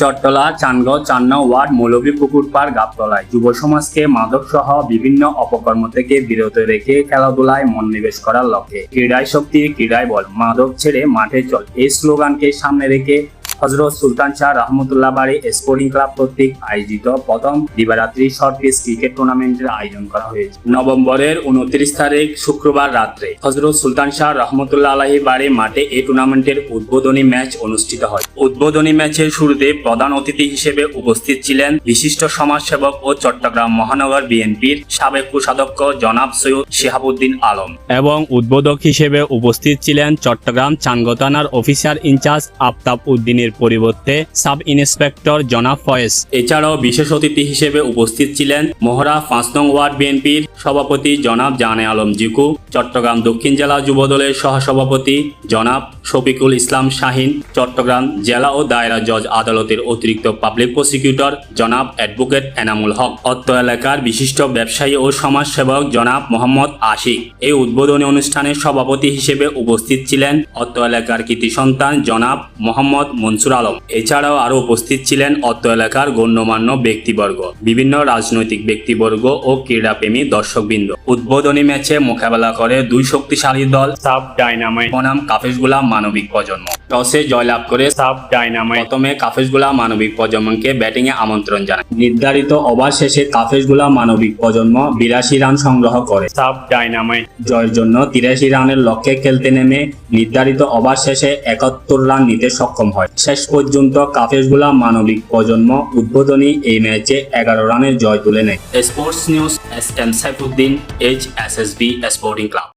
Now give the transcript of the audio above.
চট্টলা চানগাঁও চান্না word, মৌলভী পুকুর পাড়, গাবতলায়। যুব সমাজকে মাদক সহ বিভিন্ন অপকর্ম থেকে বিরত রেখে খেলাধুলায় মনোনিবেশ করার লক্ষ্যে। ক্রীড়ায় শক্তি, ক্রীড়ায় বল। মাদক ছেড়ে মাঠে চল। এই স্লোগানকে সামনে রেখে হজরত সুলতান শাহ রহমতুল্লাহ বাড়ি স্পোর্টিং ক্লাব কর্তৃক আয়োজিত প্রথম দিবারাত্রি শর্ট পিচ ক্রিকেট টুর্নামেন্টের আয়োজন করা হয়েছে। নভেম্বরের উনত্রিশ তারিখ শুক্রবার রাত্রে হজরত সুলতান শাহ রহমতুল্লাহ আলাহি বাড়ি মাঠে এই টুর্নামেন্টের উদ্বোধনী ম্যাচ অনুষ্ঠিত হয়। উদ্বোধনী ম্যাচের শুরুতে প্রধান অতিথি হিসেবে উপস্থিত ছিলেন বিশিষ্ট সমাজসেবক ও চট্টগ্রাম মহানগর বিএনপির সাবেক কোষাধ্যক্ষ জনাব সৈয়দ শিহাবুদ্দিন আলম এবং উদ্বোধক হিসেবে উপস্থিত ছিলেন চট্টগ্রাম চানগতানার অফিসার ইনচার্জ আফতাব উদ্দিনের পরিবর্তে সাব ইন্সপেক্টর জনাব ফয়েজ। এছাড়াও বিশেষ অতিথি হিসেবে উপস্থিত ছিলেন মোহরা পাঁচ নং ওয়ার্ড বিএনপির সভাপতি জনাব জানে আলম জিকু, চট্টগ্রাম দক্ষিণ জেলা যুবদলের সহসভাপতি জনাব শফিকুল ইসলাম শাহিন, চট্টগ্রাম জেলা ও দায়রা জজ আদালতের অতিরিক্ত পাবলিক প্রসিকিউটর জনাব অ্যাডভোকেট এনামুল হক। অত্র এলাকার বিশিষ্ট ব্যবসায়ী ও সমাজসেবক জনাব মোহাম্মদ আশিক। এই উদ্বোধনী অনুষ্ঠানে সভাপতি হিসেবে উপস্থিত ছিলেন অত্র এলাকার কৃতি সন্তান জনাব মোহাম্মদ মনসুর আলম। এছাড়াও আরও উপস্থিত ছিলেন অত্র এলাকার গণ্যমান্য ব্যক্তিবর্গ, বিভিন্ন রাজনৈতিক ব্যক্তিবর্গ ও ক্রীড়াপ্রেমী দর্শকবৃন্দ। উদ্বোধনী ম্যাচে মোকাবেলা করে দুই শক্তিশালী দল, সাব ডাইনামাইট বনাম কাফেসগুলা মানবিক প্রজন্ম। টসে জয়লাভ করে সাব ডাইনামাইট প্রথমে কাফেসগুলা মানবিক প্রজন্মকে ব্যাটিং এ আমন্ত্রণ জানায়। নির্ধারিত ওভার শেষে কাফেসগুলা মানবিক প্রজন্ম বিরাশি রান সংগ্রহ করে। সাব ডাইনামাইট জয়ের জন্য তিরাশি রানের লক্ষ্যে খেলতে নেমে নির্ধারিত ওভার শেষে একাত্তর রান নিতে সক্ষম হয়। শেষ পর্যন্ত কাফেসগুলা মানবিক প্রজন্ম উদ্বোধনী এই ম্যাচে এগারো রানের জয় তুলে নেয়। Sports news S M Saifuddin, H S S B sporting club.